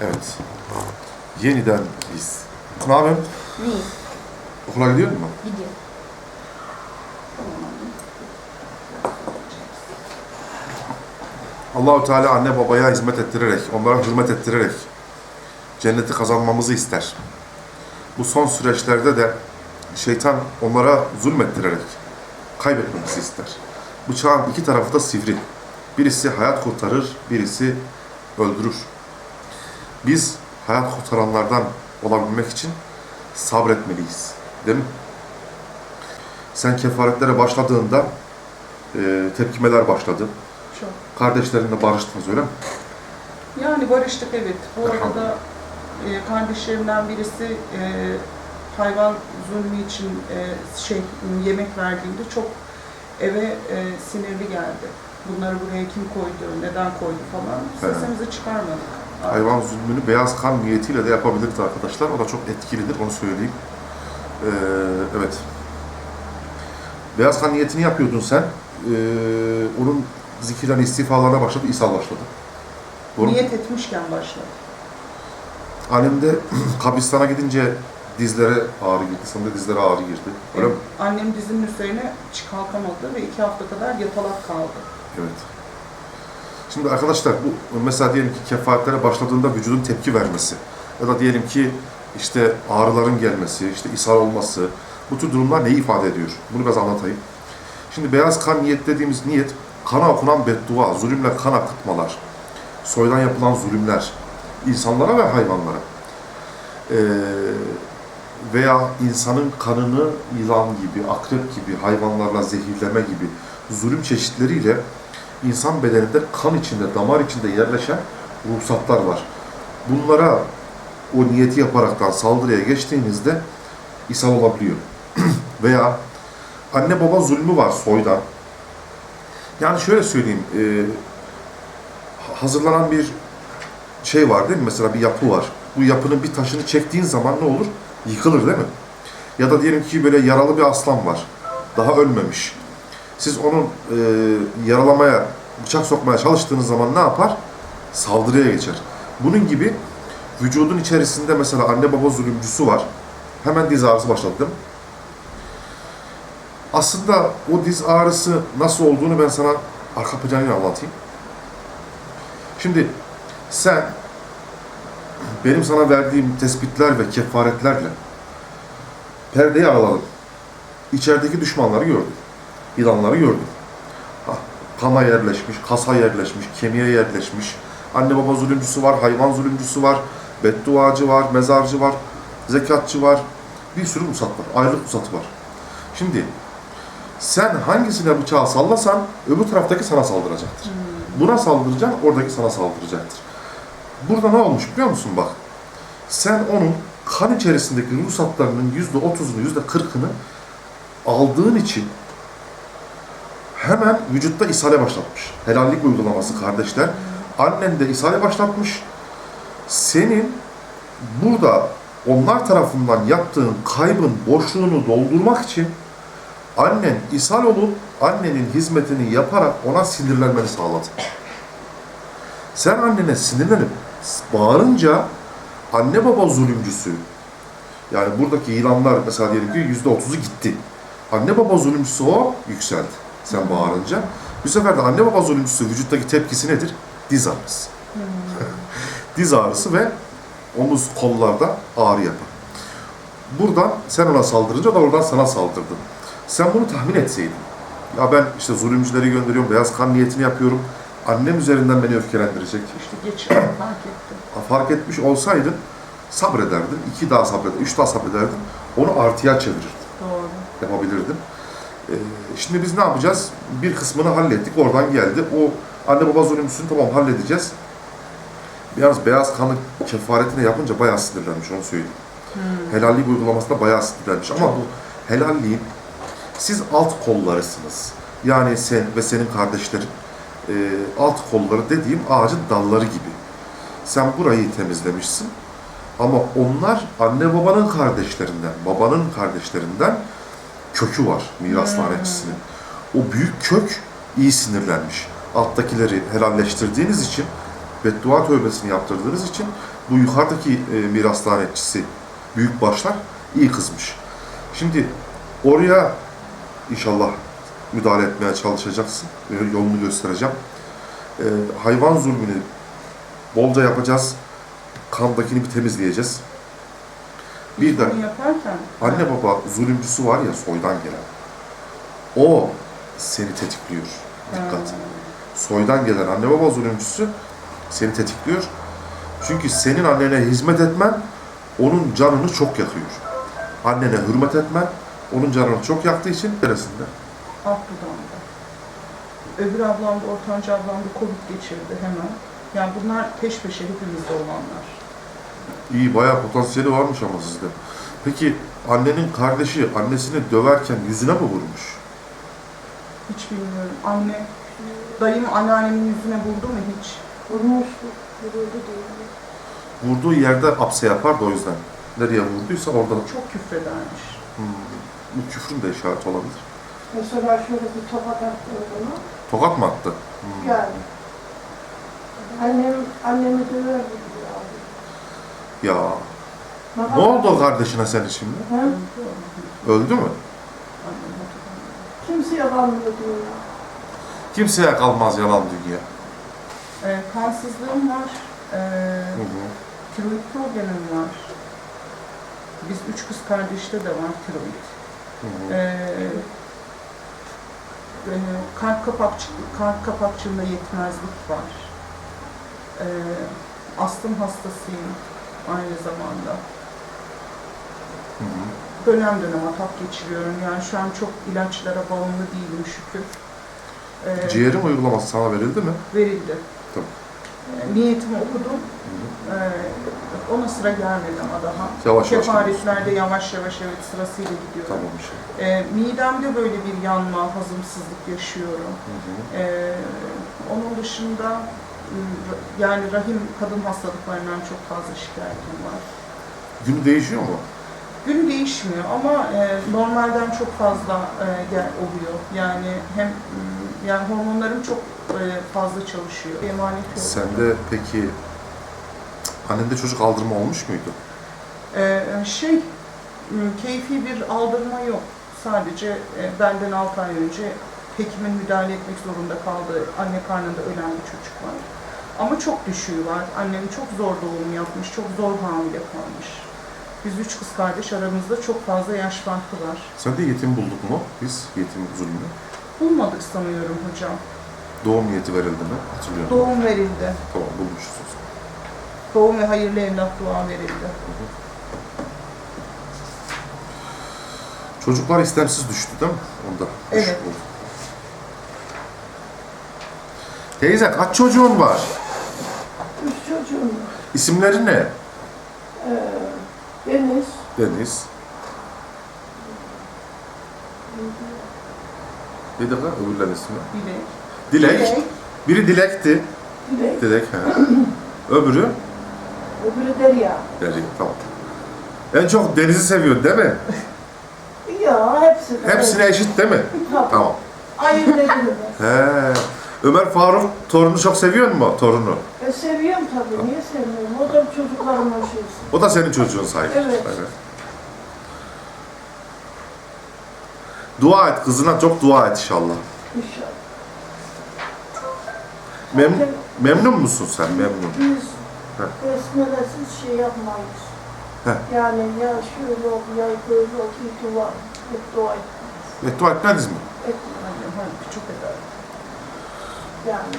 Evet. Yeniden biz. Ne yapıyorsun? İyi. Okula gidiyor musun? Gidiyor. Allahu Teala anne babaya hizmet ettirerek, onlara hizmet ettirerek cenneti kazanmamızı ister. Bu son süreçlerde de şeytan onlara zulmettirerek kaybetmemizi ister. Bıçağın iki tarafı da sivri. Birisi hayat kurtarır, birisi öldürür. Biz hayat kurtaranlardan olabilmek için sabretmeliyiz. Değil mi? Sen kefaretlere başladığında e, tepkimeler başladı. Çok. Kardeşlerinle barıştınız öyle mi? Yani barıştık evet. Bu arada e, kardeşlerimden birisi e, hayvan zulmü için e, şey yemek verdiğinde çok eve e, sinirli geldi. Bunları buraya kim koydu, neden koydu falan. Sesimizi çıkarmadık. Hayvan zulmünü beyaz kan niyetiyle de yapabiliriz arkadaşlar. O da çok etkilidir, onu söyleyeyim. Ee, evet. Beyaz kan niyetini yapıyordun sen. Ee, onun zikirden istifalarına başladı, ishal başladı. Doğru? Niyet etmişken başladı. Annem de kabristana gidince dizlere ağrı girdi. Sana dizlere ağrı girdi. Öyle mi? Annem dizinin üzerine hiç kalkamadı ve iki hafta kadar yatalak kaldı. Evet. Şimdi arkadaşlar bu mesela diyelim ki kefaretlere başladığında vücudun tepki vermesi ya da diyelim ki işte ağrıların gelmesi, işte ishal olması bu tür durumlar neyi ifade ediyor? Bunu biraz anlatayım. Şimdi beyaz kan niyet dediğimiz niyet kana okunan beddua, zulümle kan akıtmalar, soydan yapılan zulümler insanlara ve hayvanlara. Ee, veya insanın kanını yılan gibi, akrep gibi, hayvanlarla zehirleme gibi zulüm çeşitleriyle insan bedeninde kan içinde, damar içinde yerleşen ruhsatlar var. Bunlara o niyeti yaparaktan saldırıya geçtiğinizde ishal olabiliyor. Veya anne baba zulmü var soydan. Yani şöyle söyleyeyim, e, hazırlanan bir şey var değil mi? Mesela bir yapı var. Bu yapının bir taşını çektiğin zaman ne olur? Yıkılır değil mi? Ya da diyelim ki böyle yaralı bir aslan var. Daha ölmemiş. Siz onun e, yaralamaya, bıçak sokmaya çalıştığınız zaman ne yapar? Saldırıya geçer. Bunun gibi vücudun içerisinde mesela anne baba zulümcüsü var. Hemen diz ağrısı başladı değil mi? Aslında o diz ağrısı nasıl olduğunu ben sana arka planıyla anlatayım. Şimdi sen benim sana verdiğim tespitler ve kefaretlerle perdeyi araladın. İçerideki düşmanları gördün. Yılanları gördün. Ha, Kana yerleşmiş, kasa yerleşmiş, kemiğe yerleşmiş. Anne baba zulümcüsü var, hayvan zulümcüsü var, bedduacı var, mezarcı var, zekatçı var. Bir sürü rusat var, ayrılık rusatı var. Şimdi sen hangisine bıçağı sallasan öbür taraftaki sana saldıracaktır. Buna saldıracaksın, oradaki sana saldıracaktır. Burada ne olmuş biliyor musun bak? Sen onun kan içerisindeki ruhsatlarının yüzde otuzunu, yüzde kırkını aldığın için hemen vücutta ishale başlatmış. Helallik uygulaması kardeşler. Annen de ishale başlatmış. Senin burada onlar tarafından yaptığın kaybın boşluğunu doldurmak için annen ishal olup annenin hizmetini yaparak ona sinirlenmeni sağladı. Sen annene sinirlenip bağırınca anne baba zulümcüsü yani buradaki yılanlar mesela diyelim ki yüzde otuzu gitti. Anne baba zulümcüsü o yükseldi sen bağırınca. Bu sefer de anne baba zulümcüsü vücuttaki tepkisi nedir? Diz ağrısı. Diz ağrısı ve omuz kollarda ağrı yapar. Buradan sen ona saldırınca da oradan sana saldırdı. Sen bunu tahmin etseydin. Ya ben işte zulümcüleri gönderiyorum, beyaz kan niyetini yapıyorum. Annem üzerinden beni öfkelendirecek. İşte geç fark ettim. Fark etmiş olsaydın sabrederdin. iki daha sabrederdin, üç daha sabrederdin. Onu artıya çevirirdin, Doğru. yapabilirdin. Ee, şimdi biz ne yapacağız? Bir kısmını hallettik, oradan geldi. O anne baba zulümcüsünü tamam halledeceğiz. Yalnız beyaz kanı kefaretine yapınca bayağı sinirlenmiş, onu söyleyeyim. Helallik uygulamasında bayağı sinirlenmiş. Ama bu helalliğin siz alt kollarısınız. Yani sen ve senin kardeşlerin e, alt kolları dediğim ağacın dalları gibi. Sen burayı temizlemişsin. Ama onlar anne babanın kardeşlerinden, babanın kardeşlerinden kökü var miras lanetçisinin. O büyük kök iyi sinirlenmiş. Alttakileri helalleştirdiğiniz için beddua tövbesini yaptırdığınız için bu yukarıdaki e, miras lanetçisi büyük başlar iyi kızmış. Şimdi oraya inşallah müdahale etmeye çalışacaksın. Yolunu göstereceğim. E, hayvan zulmünü bolca yapacağız. Kandakini bir temizleyeceğiz. Bir de yaparken anne baba zulümcüsü var ya soydan gelen. O seni tetikliyor. Dikkat. Soydan gelen anne baba zulümcüsü seni tetikliyor. Çünkü senin annene hizmet etmen onun canını çok yakıyor. Annene hürmet etmen onun canını çok yaktığı için neresinde? alt dudağımda. Öbür ablam da, ortanca ablam da Covid geçirdi hemen. Yani bunlar peş peşe hepimizde olanlar. İyi bayağı potansiyeli varmış ama sizde. Peki annenin kardeşi annesini döverken yüzüne mi vurmuş? Hiç bilmiyorum. Anne, dayım anneannemin yüzüne vurdu mu hiç? Vurmuştu. Vuruldu diye. Vurduğu yerde apse yapar da o yüzden. Nereye vurduysa orada Çok küfredermiş. hmm, bu küfrün de işareti olabilir. Mesela şöyle bir tokat attım bana. Tokat mı attı? Hmm. Yani. Annem, annemi döverdi diyor. Ya Baba- ne oldu o kardeşine senin şimdi? Öldü mü? Annem hatırlamıyorum. Kimse yalanmıyor diyor ya. Kimseye kalmaz yalan dünya. Ee, kansızlığım var. Hı hı. tiroid problemim var. Biz üç kız kardeşte de var tiroid. Hı hı. Ee, e, kalp kapakçı, kalp kapakçığında yetmezlik var. Ee, astım hastasıyım aynı zamanda. Hı hı. Dönem dönem atak geçiriyorum. Yani şu an çok ilaçlara bağımlı değilim şükür. Ee, Ciğerim uygulaması sana verildi mi? verildi. Tamam. Ee, niyetimi okudum. Hı hı. Ee, ona sıra gelmedi ama daha. Yavaş yavaş. Kefaretlerde yavaş yavaş evet sırasıyla gidiyor. Tamam bir şey. Ee, midemde böyle bir yanma, hazımsızlık yaşıyorum. Hı hı. Ee, onun dışında yani rahim kadın hastalıklarından çok fazla şikayetim var. Gün değişiyor mu? Gün değişmiyor ama e, normalden çok fazla e, gel oluyor. Yani hem ım, yani hormonlarım çok e, fazla çalışıyor. Emanet. Sende peki annende çocuk aldırma olmuş muydu? Ee, şey, ım, keyfi bir aldırma yok. Sadece e, benden 6 ay önce hekimin müdahale etmek zorunda kaldığı anne karnında ölen bir çocuk var. Ama çok düşüğü var. Annem çok zor doğum yapmış, çok zor hamile kalmış. Biz üç kız kardeş aramızda çok fazla yaş farkı var. Sen de yetim bulduk mu? Biz yetim zulmünü. Bulmadık sanıyorum hocam. Doğum niyeti verildi mi? Hatırlıyorum. Doğum verildi. Tamam bulmuşuz. Doğum ve hayırlı evlat dua verildi. Çocuklar istemsiz düştü değil mi? Onda. Evet. düşük oldu. Teyze kaç çocuğun var? Üç çocuğum var. İsimleri ne? Ee, Deniz, Deniz. Ne dakika öbürlerin ismi? Dilek. Dilek. Biri Dilek'ti. Dilek, Dilek he. Öbürü? öbürü Derya. Derya. Tamam. En çok Deniz'i seviyorsun değil mi? Ya hepsi de. Hepsine eşit değil mi? Tamam. Ayırt edilmez. He. Ömer Faruk torunu çok seviyor mu torunu? E seviyorum tabii. Niye sevmiyorum? O da çocuklarımın şeysi. O da senin çocuğun sayılır. Evet. Dua et kızına çok dua et inşallah. İnşallah. Mem memnun musun sen? Memnun. Biz Heh. besmelesiz şey yapmayız. Heh. Yani ya şöyle ol, ya böyle ol, iyi dua, hep dua etmeyiz. Beddua etmediniz mi? Etmeyiz çok. Yani.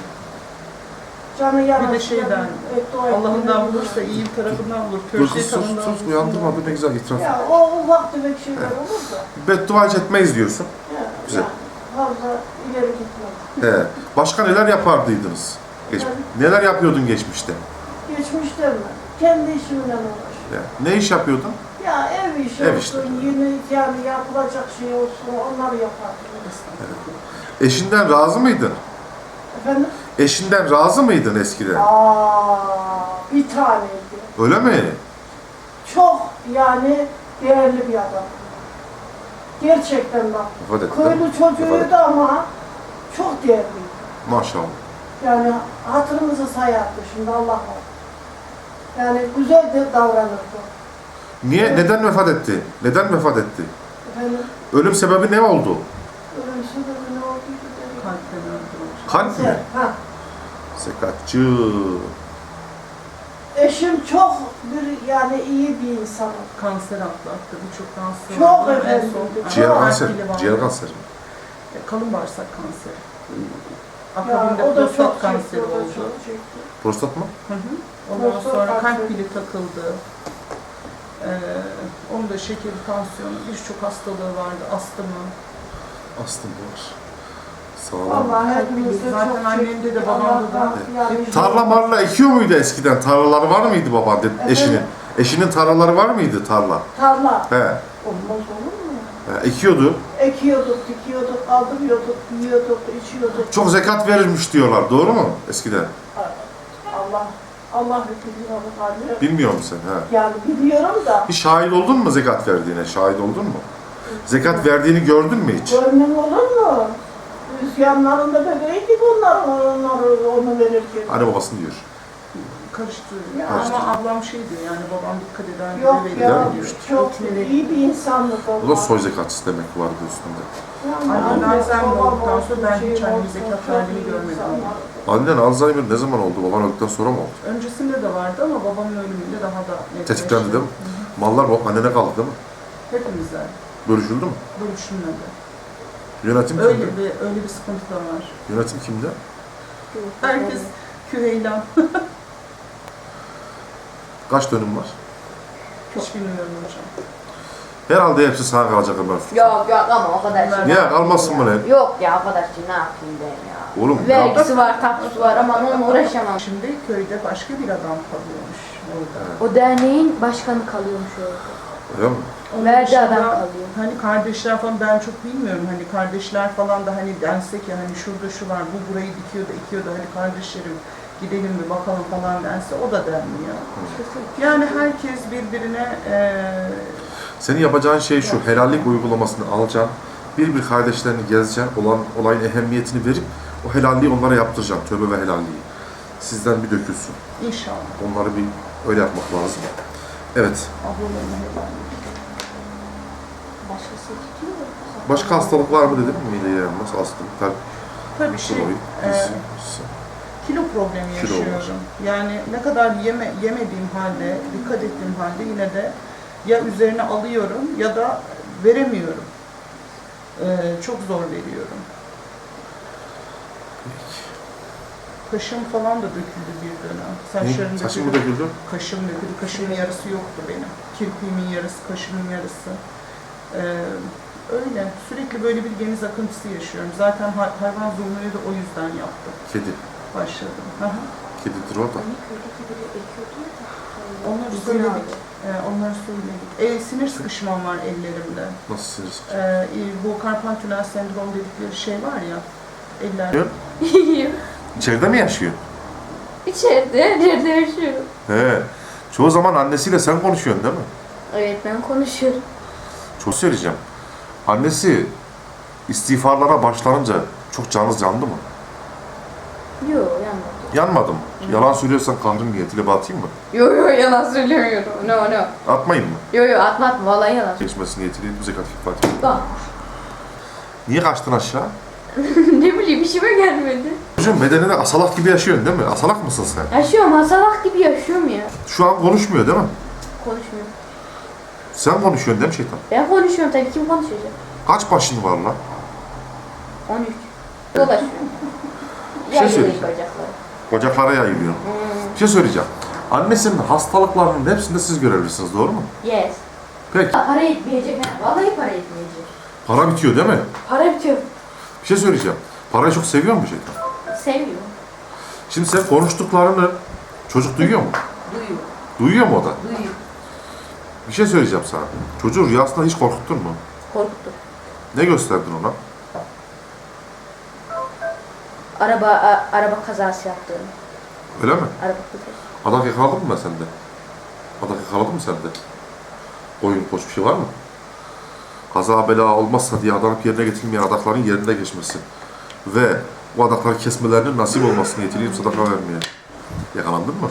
Canı yanar. Bir de şeyden, hep dua Allah'ından bulursa iyi tarafından bulur. Kız Köşe sus kanından sus uyandırmadı ne güzel itiraf. Ya o ufak tefek şeyler olur da. Beddua etmeyiz diyorsun. Ya, Güzel. yani fazla ileri gitmez. He. Başka neler yapardıydınız? Geç neler yapıyordun geçmişte? Geçmişte mi? Kendi işimle. Ya. Ne iş yapıyordun? Ya ev işi Ev olsun, işleri. yeni yani yapılacak şey olsun, onları yapardım. Eşinden razı mıydın? Efendim? Eşinden razı mıydın eskiden? Aa, bir taneydi. Öyle mi? Çok yani değerli bir adam. Gerçekten bak. Vefat etti. Köylü Vefat çocuğuydu etti. ama çok değerliydi. Maşallah. Yani hatırımızı sayardı şimdi Allah var. Yani güzel de davranırdı. Niye? Neden vefat etti? Neden vefat etti? Efendim, Ölüm sebebi ne oldu? ölüm sebebi ne olduydu dedi. Kalpten öldürmüş. Kalp mi? Ha, Sekatçı. eşim çok bir yani iyi bir insan. Kanser atlattı. Birçok kanser Çok oldu. En efendim. son Ciğer pili vardı. Ciğer kanseri. E, Kalın bağırsak kanseri. Ya, Akabinde o da prostat çok çekti, kanseri o da oldu. çok çekti. Prostat mı? Hı hı. Ondan Prostat sonra kanseri. kalp pili takıldı. Ee, onun da şekeri, tansiyonu, birçok hastalığı vardı. Astımı. Aslında var. Sağlam. Allah hepimiz de Zaten annemde de, babamda da. Allah yani Tarla marla ekiyor muydu eskiden? Tarlaları var mıydı baban de- eşinin? Eşinin tarlaları var mıydı tarla? Tarla. He. Olmaz olur mu ya? he, Ekiyordu. Ekiyorduk, dikiyorduk, kaldırıyorduk, yiyorduk, içiyorduk. Çok zekat verirmiş diyorlar. Doğru mu? Eskiden. Allah, Allah hükmünü alır. Bilmiyor musun sen? He. Yani biliyorum da Hiç şahit oldun mu zekat verdiğine? Şahit oldun mu? Zekat verdiğini gördün mü hiç? görmem olur mu? Biz yanlarında bebeğiydik onlar, onları onu verirken. Anne babasını diyor. Karıştırıyor. Ya. Ama ablam şey diyor yani babam dikkat eder gibi Yok ya, diyor. çok iyi bir insanlık Bu onlar. da soy zekatçısı demek vardı üstünde. Yani Annem anne, Alzheimer babam olduktan olsun, sonra ben hiç şeyim annemin olsun, zekat çok verdiğini iyi görmedim. insanlar. Annen Alzheimer ne zaman oldu? Baban öldükten sonra mı oldu? Öncesinde de vardı ama babamın ölümüyle daha da netleşti. Tetiklendi değil mi? Hı hı. Mallar o annene kaldı değil mi? Hepimize Bölüşüldü mü? bölüşülmedi. Yönetim Öyle kimde? bir, öyle bir sıkıntı da var. Yönetim kimde? Herkes küheylan. Kaç dönüm var? Hiç bilmiyorum hocam. Herhalde hepsi sana kalacak Ömer. Yok yok ama o kadar şey. Niye? mı lan? Yok ya o kadar şey ne yapayım ben ya. Oğlum Vergisi var, tapusu var ama onunla uğraşamam. Şimdi köyde başka bir adam kalıyormuş orada. O derneğin başkanı kalıyormuş orada. Öyle mi? Onun Verdi dışında adam kalıyor. Hani kardeşler falan ben çok bilmiyorum hani kardeşler falan da hani dense ki hani şurada şu var bu burayı dikiyor da ekiyor da hani kardeşlerim gidelim bir bakalım falan dense o da denmiyor. Yani herkes birbirine eee Senin yapacağın şey şu, helallik uygulamasını alacaksın, bir bir kardeşlerini gezeceksin, olan olayın ehemmiyetini verip o helalliği onlara yaptıracaksın, tövbe ve helalliği. Sizden bir dökülsün. inşallah Onları bir öyle yapmak lazım. Evet, ablalarına helal. Başkası tutuyor. başka hastalık var mı dedim, mideye yanmaz, astım, kalp, Tabii şey tiroid, is- kilo problemi Kilo yaşıyorum. Yani ne kadar yeme, yemediğim halde, dikkat ettiğim halde yine de ya üzerine alıyorum ya da veremiyorum. Eee, çok zor veriyorum. Kaşım falan da döküldü bir dönem. Saçlarım Ne? Saçın mı döküldü. döküldü? Kaşım döküldü. Kaşımın yarısı yoktu benim. Kirpiğimin yarısı, kaşımın yarısı. Ee, öyle. Sürekli böyle bir geniz akıntısı yaşıyorum. Zaten hay- hayvan zulmünü de o yüzden yaptım. Kedi. Başladım. Hı hı. Kedidir o da. Hani köydeki biri ekiyordu ya da. Onları söyledik. aldı. Ee, onları söyledik. E, sinir sıkışmam var ellerimde. Nasıl sinir sıkıcı? Ee, bu karpal tünel sendrom dedikleri şey var ya. Eller. Yok. İçeride mi yaşıyor? İçeride, nerede yaşıyor? He. Çoğu zaman annesiyle sen konuşuyorsun değil mi? Evet ben konuşuyorum. Çok söyleyeceğim. Annesi istiğfarlara başlanınca çok canınız yandı mı? Yok yanmadı. Yanmadım. Yalan söylüyorsan kahrın niyetiyle batayım mı? Yo yo yalan söylemiyorum. No no. Atmayın mı? Yo yo atlatma vallahi yalan. Geçmesi niyetiyle bu zekat Fatih. Bak. Niye kaçtın aşağı? ne bileyim işime gelmedi. Çocuğum bedeninde asalak gibi yaşıyorsun değil mi? Asalak mısın sen? Yaşıyorum hasalak gibi yaşıyorum ya. Şu an konuşmuyor değil mi? Konuşmuyorum. Sen konuşuyorsun değil mi şeytan? Ben konuşuyorum tabii kim konuşacak? Kaç başın var lan? 13. Dolaşıyorum. şey Yayılıyor söyleyeceğim. bacakları. Bacaklara yayılıyor. Hmm. Bir şey söyleyeceğim. Annesinin hastalıklarının hepsinde siz görevlisiniz doğru mu? Yes. Peki. Para etmeyecek ha. Vallahi para etmeyecek. Para bitiyor değil mi? Para bitiyor. Bir şey söyleyeceğim. Parayı çok seviyor mu şeytan? Seviyor. Şimdi sen konuştuklarını çocuk duyuyor mu? Duyuyor. Duyuyor mu o da? Duyuyor. Bir şey söyleyeceğim sana. Çocuğu rüyasında hiç korkuttun mu? Korktu. Ne gösterdin ona? Araba a- araba kazası yaptığını. Öyle mi? Araba kazası. Adak yakaladın mı sende? Adak yakaladın mı sende? Oyun koç bir şey var mı? Kaza bela olmazsa diye adanıp yerine getirilmeyen adakların yerine geçmesi ve bu adakları kesmelerinin nasip olmasını yetileyim sadaka vermeye. Yakalandın mı?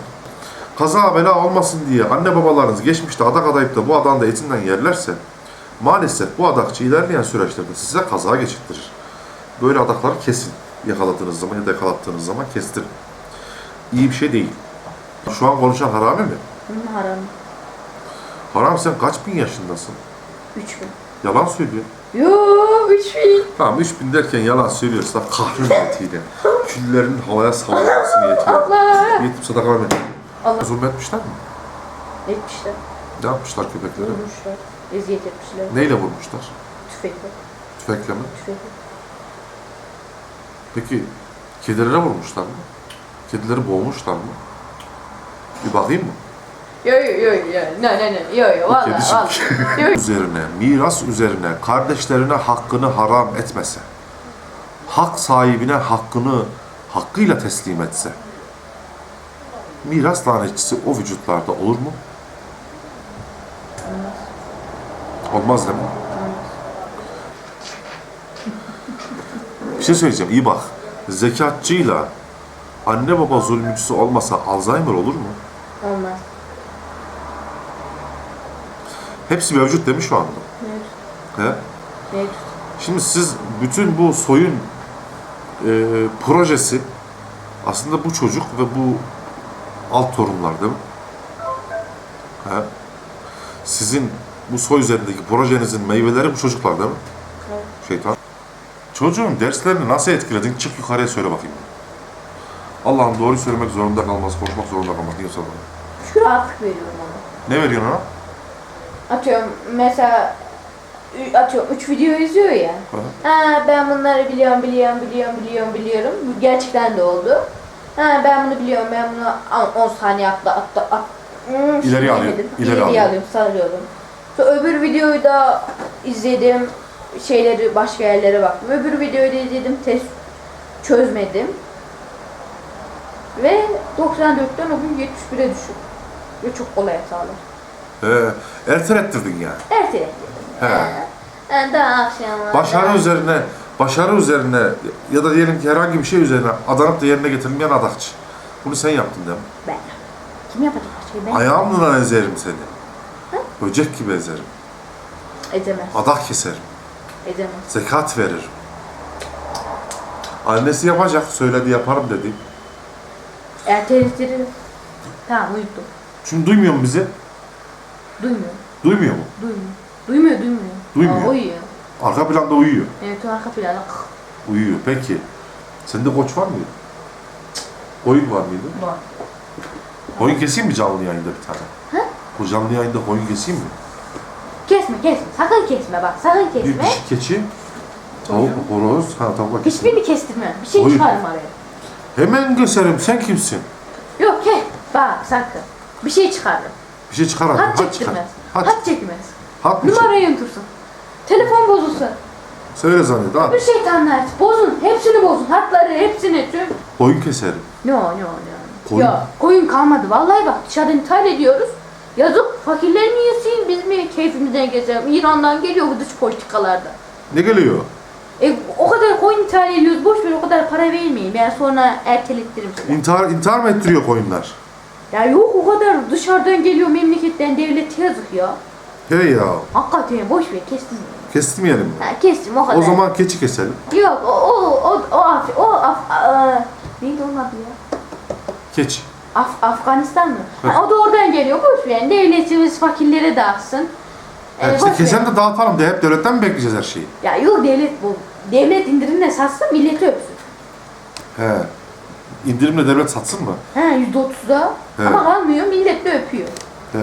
Kaza bela olmasın diye anne babalarınız geçmişte adak adayıp da bu adan da etinden yerlerse maalesef bu adakçı ilerleyen süreçlerde size kaza geçirttirir. Böyle adakları kesin. Yakaladığınız zaman ya da yakalattığınız zaman kestirin. İyi bir şey değil. Şu an konuşan harami mi? Hı, haram. Haram sen kaç bin yaşındasın? Üç bin. Yalan söylüyor. Yo üç bin. Tamam 3000 derken yalan söylüyorsa kahrın niyetiyle. Küllerin havaya savrulması niyetiyle. Allah. Yetip sadaka vermedi. Allah. Zulmetmişler mi? Etmişler. Ne yapmışlar köpeklere? Vurmuşlar. Eziyet etmişler. Neyle vurmuşlar? Tüfekle. Tüfekle mi? Tüfekle. Peki kedilere vurmuşlar mı? Kedileri boğmuşlar mı? Bir bakayım mı? Yo yo yo yo. No no no. Yo yo. Valla valla. Üzerine, miras üzerine kardeşlerine hakkını haram etmese, hak sahibine hakkını hakkıyla teslim etse, miras lanetçisi o vücutlarda olur mu? Olmaz değil mi? Bir şey söyleyeceğim, iyi bak. Zekatçıyla anne baba zulmücüsü olmasa Alzheimer olur mu? Olmaz. Hepsi mevcut değil mi şu anda? Mevcut. He? Mevcut. Şimdi siz bütün bu soyun e, projesi aslında bu çocuk ve bu alt torunlar değil mi? He? Sizin bu soy üzerindeki projenizin meyveleri bu çocuklar değil mi? Evet. Şeytan. Çocuğun derslerini nasıl etkiledin? Çık yukarıya söyle bakayım. Allah'ım doğru söylemek zorunda kalmaz, konuşmak zorunda kalmaz. Niye sana? Şükür artık veriyorum ona. Ne veriyorsun ona? Atıyorum mesela atıyorum 3 video izliyor ya. Ha ben bunları biliyorum biliyorum biliyorum biliyorum biliyorum. Gerçekten de oldu. Ha ben bunu biliyorum ben bunu a- 10 saniye atla atla at. Hmm, İleri alıyor, demedim. ileri İleri alıyor. alıyorum sarıyorum. Sonra öbür videoyu da izledim. Şeyleri başka yerlere baktım. Öbür videoyu da izledim. Test çözmedim. Ve 94'ten o gün 71'e düştüm. Ve çok kolay hatalar. He, ertelettirdin yani. Erteledim. He. Ha, daha akşam. Başarı üzerine, başarı üzerine ya da diyelim ki herhangi bir şey üzerine adanıp da yerine getirilmeyen adakçı. Bunu sen yaptın değil mi? Ben. Kim yapacak şeyi? Ben. Ayağımla ezerim seni. Böcek gibi ezerim. Edemez. Adak keserim. Edemez. Zekat veririm. Annesi yapacak, söyledi yaparım dedi. Erteletiriz. Tamam uyuttum. Şimdi duymuyor mu bizi? Duymuyor. Duymuyor mu? Duymuyor. Duymuyor, duymuyor. Duymuyor. Aa, uyuyor. Arka planda uyuyor. Evet, o arka planda. Uyuyor. Peki. Sende koç var mıydı? Koyun var mıydı? Var. Koyun keseyim mi canlı yayında bir tane? Ha? Bu canlı yayında koyun keseyim mi? Kesme, kesme. Sakın kesme bak. Sakın Bir kesme. dişi keçi, tavuk, horoz, ha tavuk keseyim. Hiçbirini kestirme. Bir şey Oy. çıkarım araya. Hemen gösteririm. Sen kimsin? Yok kes. Bak sakın. Bir şey çıkarırım. Bir şey çıkar hadi. Hat Hat çıkar. çektirmez. Hat, Hat çekmez. hat mı çek? Numarayı unutursun. Telefon bozulsun. Söyle zannet ha. Bir şeytanlar. Bozun. Hepsini bozun. Hatları hepsini. Tüm. Koyun keserim. No, no, no. Koyun. Ya koyun kalmadı. Vallahi bak dışarıdan ithal ediyoruz. Yazık fakirlerin iyisiyim biz mi keyfimizden gezelim. İran'dan geliyor bu dış politikalarda. Ne geliyor? E, o kadar koyun ithal ediyoruz. Boş ver o kadar para vermeyeyim. Ben sonra ertelettiririm size. İntihar, intihar mı ettiriyor koyunlar? Ya yok o kadar dışarıdan geliyor memleketten devlet yazık ya. Hey ya. Hakikaten boş ver kestim. Kestirmeyelim mi? Ha, kestim o kadar. O zaman keçi keselim. Yok o o o o af, o af, aa, neydi onun adı ya? Keçi. Af, Afganistan mı? Evet. Ha, o da oradan geliyor. Boş ver. Devletimiz fakirlere dağıtsın. Ha, işte boş ver. keselim de dağıtalım de hep devletten mi bekleyeceğiz her şeyi? Ya yok devlet bu. Devlet indirimle satsın milleti öpsün. He. İndirimle devlet satsın mı? Otuzda. Evet. Ama kalmıyor millet de öpüyor. He.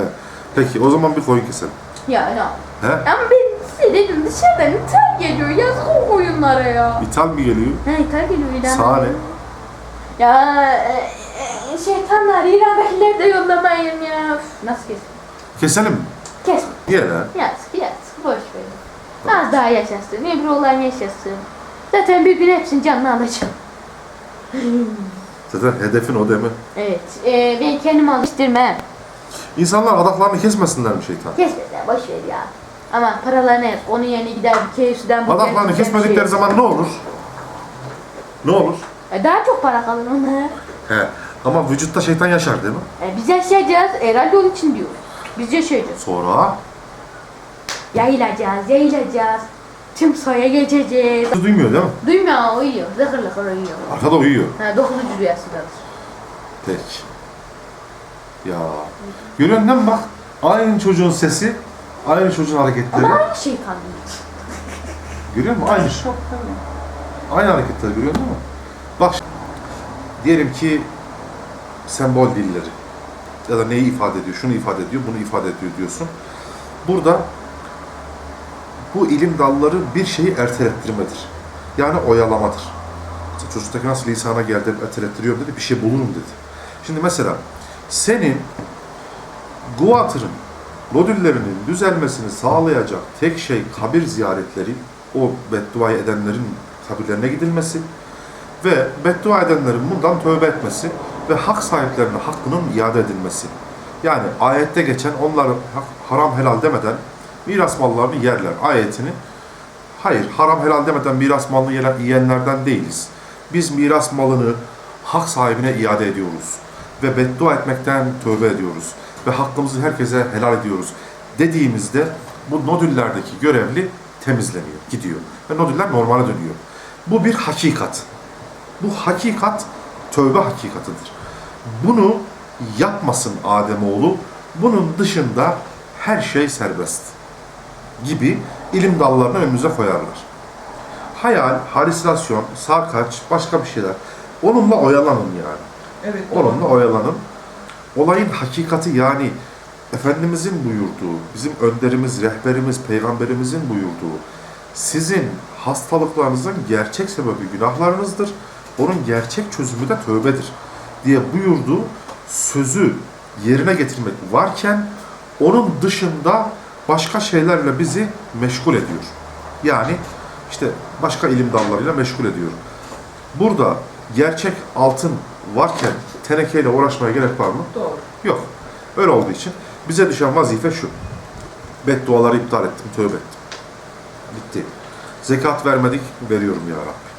Peki o zaman bir koyun keselim. Ya ne? He? Ama ben dedim dışarıdan ithal geliyor. Yazık o oyunlara ya. İthal mi geliyor? Ha ithal geliyor ilan. Sana ne? Ya e, e, şeytanlar İran'dakiler de yollamayın ya. Üf, Nasıl kesin? Keselim mi? Kesme. Niye lan? Yazık yazık. Boş ver. Az daha yaşasın. Ne bir olay yaşasın. Zaten bir gün hepsini canına alacağım. Zaten hedefin o değil mi? Evet. E, ben kendimi alıştırmam. İnsanlar adaklarını kesmesinler mi şeytan? Kesmeden boş ver ya. Ama paralarını onun yerine gider bir KFC'den bu Adaklarını kesmedikleri zaman ne olur? Ne olur? E daha çok para kalır ona. He. Ama vücutta şeytan yaşar değil mi? E biz yaşayacağız. Herhalde onun için diyor. Biz yaşayacağız. Sonra Yayılacağız, yayılacağız. Tüm soya geçeceğiz. duymuyor değil mi? Duymuyor, uyuyor. Zıkır zıkır uyuyor. Arkada uyuyor. Ha, dokuzuncu rüyasındadır. Peki. Ya. Görüyor musun bak? Aynı çocuğun sesi, aynı çocuğun hareketleri. Ama aynı şey kaldı. Görüyor musun? Aynı. Şoktayım. Aynı hareketleri görüyor musun? Bak diyelim ki sembol dilleri ya da neyi ifade ediyor, şunu ifade ediyor, bunu ifade ediyor diyorsun. Burada bu ilim dalları bir şeyi ertelettirmedir. Yani oyalamadır. Mesela çocuktaki nasıl lisana geldi, ertelettiriyorum dedi, bir şey bulurum dedi. Şimdi mesela senin Guatır'ın nodüllerinin düzelmesini sağlayacak tek şey kabir ziyaretleri, o bedduayı edenlerin kabirlerine gidilmesi ve beddua edenlerin bundan tövbe etmesi ve hak sahiplerine hakkının iade edilmesi. Yani ayette geçen onlar hak- haram helal demeden miras mallarını yerler ayetini hayır haram helal demeden miras malını yiyen- yiyenlerden değiliz. Biz miras malını hak sahibine iade ediyoruz ve beddua etmekten tövbe ediyoruz ve hakkımızı herkese helal ediyoruz dediğimizde bu nodüllerdeki görevli temizleniyor, gidiyor ve nodüller normale dönüyor. Bu bir hakikat. Bu hakikat tövbe hakikatıdır. Bunu yapmasın Ademoğlu. Bunun dışında her şey serbest gibi ilim dallarını önümüze koyarlar. Hayal, halüsinasyon, sarkaç, başka bir şeyler. Onunla oyalanın yani. Evet. Onunla oyalanın. Olayın hakikati yani Efendimizin buyurduğu, bizim önderimiz, rehberimiz, peygamberimizin buyurduğu, sizin hastalıklarınızın gerçek sebebi günahlarınızdır, onun gerçek çözümü de tövbedir diye buyurduğu sözü yerine getirmek varken onun dışında başka şeylerle bizi meşgul ediyor. Yani işte başka ilim dallarıyla meşgul ediyor. Burada gerçek altın varken tenekeyle uğraşmaya gerek var mı? Doğru. Yok. Öyle olduğu için bize düşen vazife şu. Bedduaları iptal ettim, tövbe ettim. Bitti. Zekat vermedik, veriyorum ya Rabbi.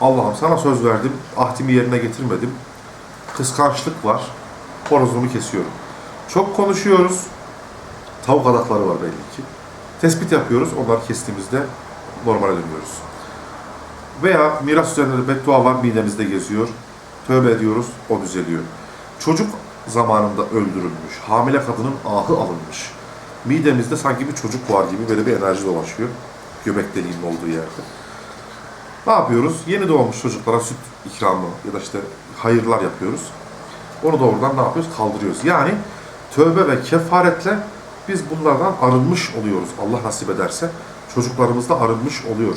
Allah'ım sana söz verdim, ahdimi yerine getirmedim. Kıskançlık var, horozumu kesiyorum. Çok konuşuyoruz, tavuk adakları var belli ki. Tespit yapıyoruz, onları kestiğimizde normale dönüyoruz. Veya miras üzerinde de beddua var, midemizde geziyor. Tövbe ediyoruz, o düzeliyor. Çocuk zamanında öldürülmüş, hamile kadının ahı alınmış. Midemizde sanki bir çocuk var gibi böyle bir enerji dolaşıyor. Göbek deliğinin olduğu yerde. Ne yapıyoruz? Yeni doğmuş çocuklara süt ikramı ya da işte hayırlar yapıyoruz. Onu da oradan ne yapıyoruz? Kaldırıyoruz. Yani tövbe ve kefaretle biz bunlardan arınmış oluyoruz. Allah nasip ederse çocuklarımız da arınmış oluyor.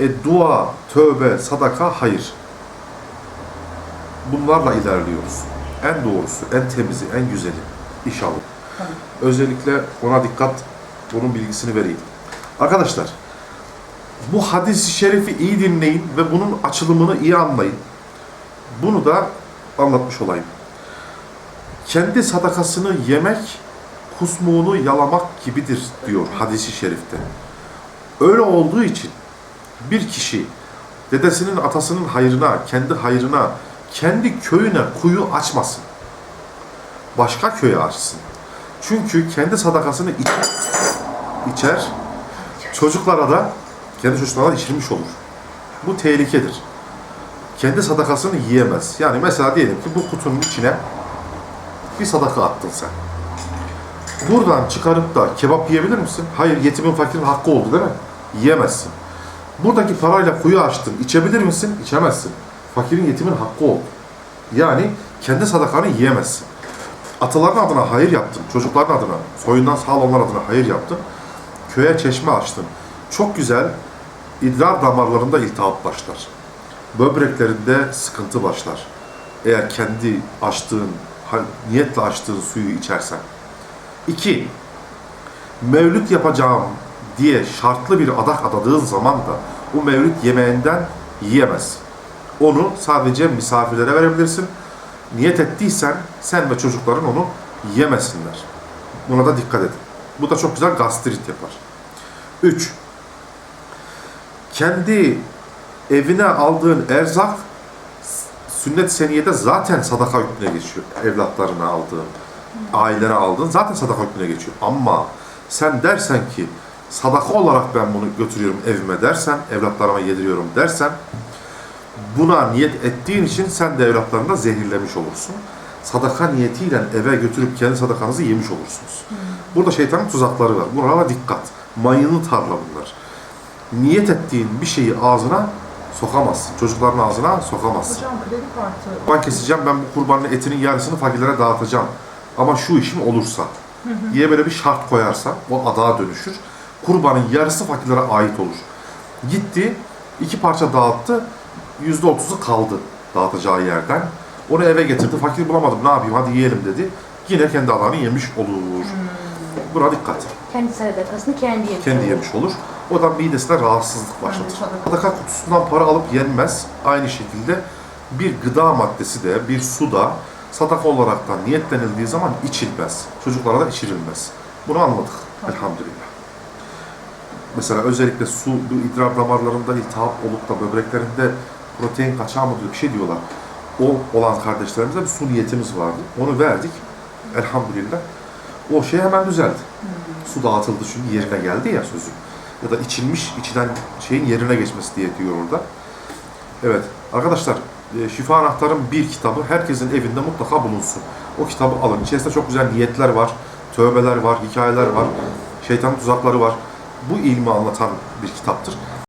E dua, tövbe, sadaka hayır. Bunlarla ilerliyoruz. En doğrusu, en temizi, en güzeli inşallah. Özellikle ona dikkat, bunun bilgisini vereyim. Arkadaşlar, bu hadis-i şerifi iyi dinleyin ve bunun açılımını iyi anlayın. Bunu da anlatmış olayım. Kendi sadakasını yemek, kusmuğunu yalamak gibidir diyor hadisi şerifte. Öyle olduğu için bir kişi dedesinin atasının hayrına, kendi hayrına, kendi köyüne kuyu açmasın. Başka köye açsın. Çünkü kendi sadakasını içer, içer çocuklara da kendi çocuklarına içirmiş olur. Bu tehlikedir. Kendi sadakasını yiyemez. Yani mesela diyelim ki bu kutunun içine bir sadaka attın sen. Buradan çıkarıp da kebap yiyebilir misin? Hayır, yetimin fakirin hakkı oldu değil mi? Yiyemezsin. Buradaki parayla kuyu açtın, içebilir misin? İçemezsin. Fakirin yetimin hakkı oldu. Yani kendi sadakanı yiyemezsin. Ataların adına hayır yaptın, çocukların adına, soyundan sağ olanlar adına hayır yaptın. Köye çeşme açtın. Çok güzel idrar damarlarında iltihap başlar. Böbreklerinde sıkıntı başlar. Eğer kendi açtığın, niyetle açtığın suyu içersen. İki, mevlüt yapacağım diye şartlı bir adak adadığın zaman da bu mevlüt yemeğinden yiyemezsin. Onu sadece misafirlere verebilirsin. Niyet ettiysen sen ve çocukların onu yemesinler. Buna da dikkat edin. Bu da çok güzel gastrit yapar. 3. Kendi evine aldığın erzak sünnet seniyede zaten sadaka hükmüne geçiyor. Evlatlarına aldığın, ailene aldığın zaten sadaka hükmüne geçiyor. Ama sen dersen ki sadaka olarak ben bunu götürüyorum evime dersen, evlatlarıma yediriyorum dersen buna niyet ettiğin için sen de evlatlarını da zehirlemiş olursun. Sadaka niyetiyle eve götürüp kendi sadakanızı yemiş olursunuz. Burada şeytanın tuzakları var. Buralara dikkat. Mayını tarla bunlar. Niyet ettiğin bir şeyi ağzına sokamazsın. Çocukların ağzına sokamazsın. Hocam kredi kartı Kurban keseceğim ben bu kurbanın etinin yarısını fakirlere dağıtacağım. Ama şu işim olursa diye böyle bir şart koyarsa o adağa dönüşür. Kurbanın yarısı fakirlere ait olur. Gitti iki parça dağıttı yüzde otuzu kaldı dağıtacağı yerden. Onu eve getirdi. Fakir bulamadım ne yapayım hadi yiyelim dedi. Yine kendi adağını yemiş olur. Buna dikkat. Kendi sadakasını kendi yemiş. Kendi olur. yemiş olur. O da midesine rahatsızlık başlatır. sadaka. Kutusundan para alıp yenmez. Aynı şekilde bir gıda maddesi de, bir su da sadaka olaraktan niyetlenildiği zaman içilmez. Çocuklara da içirilmez. Bunu anladık. Elhamdülillah. Mesela özellikle su, bu idrar damarlarında iltihap olup da böbreklerinde protein kaçağı mı diyor, bir şey diyorlar. O olan kardeşlerimize bir su niyetimiz vardı. Onu verdik. Elhamdülillah. O şey hemen düzeldi. Su dağıtıldı çünkü yerine geldi ya sözü. Ya da içilmiş, içilen şeyin yerine geçmesi diye diyor orada. Evet, arkadaşlar e, Şifa Anahtar'ın bir kitabı herkesin evinde mutlaka bulunsun. O kitabı alın. İçerisinde çok güzel niyetler var, tövbeler var, hikayeler var, şeytanın tuzakları var. Bu ilmi anlatan bir kitaptır.